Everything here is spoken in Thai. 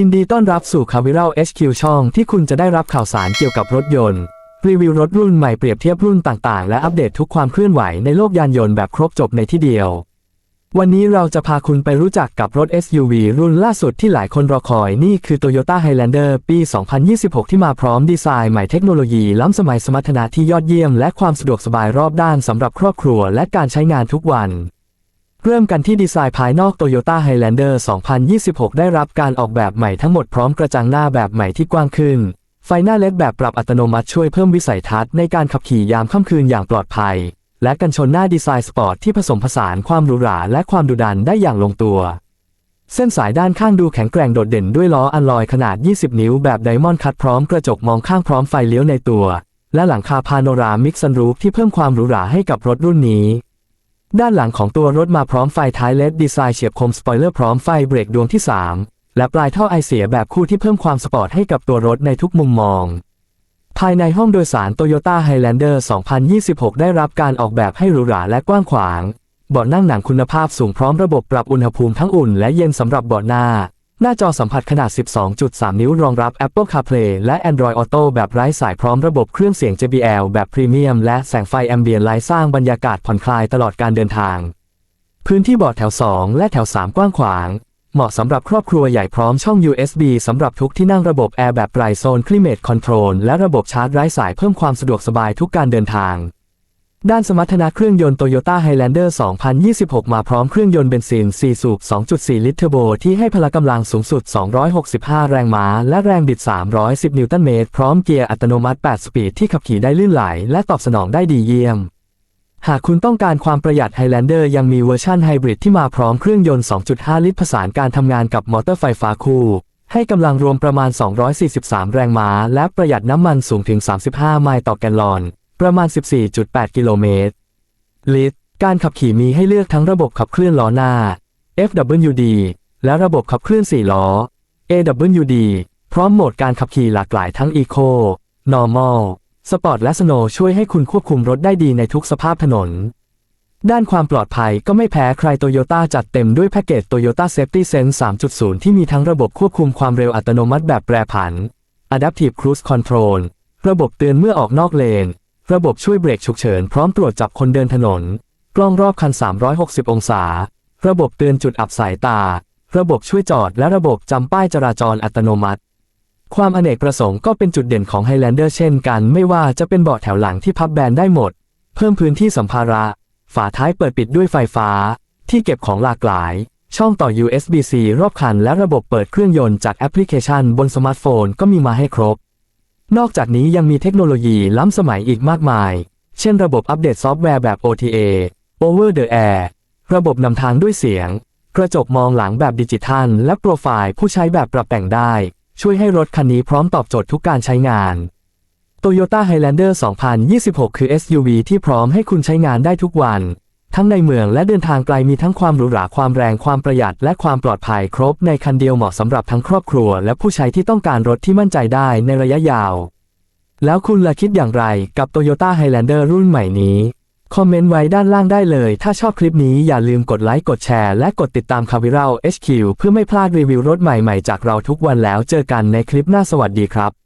ยินดีต้อนรับสู่คาวิ r ล HQ ช่องที่คุณจะได้รับข่าวสารเกี่ยวกับรถยนต์ รีวิวรถรุ่นใหม่เปรียบเทียบรุ่นต่างๆ และอัปเดตทุกความเคลื่อนไหวในโลกยานยนต์แบบครบจบในที่เดียว วันนี้เราจะพาคุณไปรู้จักกับรถ SUV รุ่นล่าสุดที่หลายคนรอคอยนี่คือ Toyota Highlander ปี 2026 ที่มาพร้อมดีไซน์ใหม่เทคโนโลยีล้ำสมัยสมรรถนะที่ยอดเยี่ยมและความสะดวกสบายรอบด้านสำหรับครอบครัวและการใช้งานทุกวัน เริ่มกันที่ดีไซน์ภายนอก Toyota Highlander 2026 ได้รับการออกแบบใหม่ทั้งหมดพร้อมกระจังหน้าแบบใหม่ที่กว้างขึ้น ไฟหน้าเลดแบบปรับอัตโนมัติช่วยเพิ่มวิสัยทัศน์ในการขับขี่ยามค่ำคืนอย่างปลอดภัย และกันชนหน้าดีไซน์สปอร์ตที่ผสมผสานความหรูหราและความดุดันได้อย่างลงตัว เส้นสายด้านข้างดูแข็งแกร่งโดดเด่นด้วยล้ออัลลอยขนาด 20 นิ้วแบบไดมอนด์คัตพร้อมกระจกมองข้างพร้อมไฟเลี้ยวในตัว และหลังคาพาโนรามิกซันรูฟที่เพิ่มความหรูหราให้กับรถรุ่นนี้ ด้านหลังของตัวรถมาพร้อมไฟท้ายเลดดีไซน์เฉียบคมสปอยเลอร์พร้อมไฟเบรกดวงที่ 3 และปลายท่อไอเสียแบบคู่ที่เพิ่มความสปอร์ตให้กับตัวรถในทุกมุมมอง ภายในห้องโดยสาร Toyota Highlander 2026 ได้รับการออกแบบให้หรูหราและกว้างขวาง เบาะนั่งหนังคุณภาพสูงพร้อมระบบปรับอุณหภูมิทั้งอุ่นและเย็นสำหรับเบาะหน้า หน้าจอสัมผัสขนาด 12.3 นิ้วรองรับ Apple CarPlay และ Android Auto แบบไร้สายพร้อมระบบเครื่องเสียง JBL แบบพรีเมียมและแสงไฟแอมเบียนไลท์สร้างบรรยากาศผ่อนคลายตลอดการเดินทาง พื้นที่เบาะแถว 2 และแถว 3 กว้างขวาง เหมาะสำหรับครอบครัวใหญ่พร้อมช่อง USB สำหรับทุกที่นั่งระบบแอร์แบบไตรโซนคลิเมตคอนโทรลและระบบชาร์จไร้สายเพิ่มความสะดวกสบายทุกการเดินทาง ด้านสมรรถนะเครื่องยนต์ Toyota Highlander 2026 มาพร้อมเครื่องยนต์เบนซิน 4 สูบ 2.4 ลิตรเทอร์โบ ที่ให้พละกำลังสูงสุด 265 แรงม้า และแรงบิด 310 นิวตันเมตร พร้อมเกียร์อัตโนมัติ 8 สปีด ที่ขับขี่ได้ลื่นไหล และตอบสนองได้ดีเยี่ยม หากคุณต้องการความประหยัด Highlander ยังมีเวอร์ชันไฮบริดที่มาพร้อมเครื่องยนต์ 2.5 ลิตรผสานการทำงานกับมอเตอร์ไฟฟ้าคู่ให้กำลังรวมประมาณ 243 แรงม้า และประหยัดน้ำมันสูงถึง 35 ไมล์ต่อแกลลอน ประมาณ 14.8 กิโลเมตร ลิตร การขับขี่มีให้เลือกทั้งระบบขับเคลื่อนล้อหน้า FWD และระบบขับเคลื่อน 4 ล้อ AWD พร้อมโหมดการขับขี่หลากหลายทั้ง Eco Normal Sport และ Snow ช่วยให้คุณควบคุมรถได้ดีในทุกสภาพถนน ด้านความปลอดภัยก็ไม่แพ้ใครโตโยต้าจัดเต็มด้วยแพ็กเกจ Toyota Safety Sense 3.0 ที่มีทั้งระบบควบคุมความเร็วอัตโนมัติแบบแปรผัน Adaptive Cruise Control ระบบเตือนเมื่อออกนอกเลน ระบบช่วยเบรกฉุกเฉินพร้อมตรวจจับคนเดินถนน กล้องรอบคัน 360 องศา ระบบเตือนจุดอับสายตา ระบบช่วยจอดและระบบจำป้ายจราจรอัตโนมัติ ความอเนกประสงค์ก็เป็นจุดเด่นของ Highlander เช่นกันไม่ว่าจะเป็นเบาะแถวหลังที่พับแบนได้หมด เพิ่มพื้นที่สัมภาระ ฝาท้ายเปิดปิดด้วยไฟฟ้า ที่เก็บของหลากหลาย ช่องต่อ USB-C รอบคันและระบบเปิดเครื่องยนต์จากแอปพลิเคชันบนสมาร์ทโฟนก็มีมาให้ครบ นอกจากนี้ยังมีเทคโนโลยีล้ำสมัยอีกมากมาย เช่นระบบอัปเดตซอฟต์แวร์แบบ OTA Over the Air ระบบนำทางด้วยเสียง กระจกมองหลังแบบดิจิทัล และโปรไฟล์ผู้ใช้แบบปรับแต่งได้ ช่วยให้รถคันนี้พร้อมตอบโจทย์ทุกการใช้งาน Toyota Highlander 2026 คือ SUV ที่พร้อมให้คุณใช้งานได้ทุกวัน ทั้งในเมืองและเดินทางไกลมีทั้งความหรูหราความแรงความประหยัดและความปลอดภัยครบในคันเดียวเหมาะสำหรับทั้งครอบครัว และผู้ใช้ที่ต้องการรถที่มั่นใจได้ในระยะยาว แล้วคุณล่ะคิดอย่างไรกับ Toyota Highlander รุ่นใหม่นี้ คอมเมนต์ไว้ด้านล่างได้เลย ถ้าชอบคลิปนี้อย่าลืมกดไลค์กดแชร์และกดติดตามคาวิรา HQ เพื่อไม่พลาดรีวิวรถใหม่ๆจากเราทุกวันแล้วเจอกันในคลิปหน้าสวัสดีครับ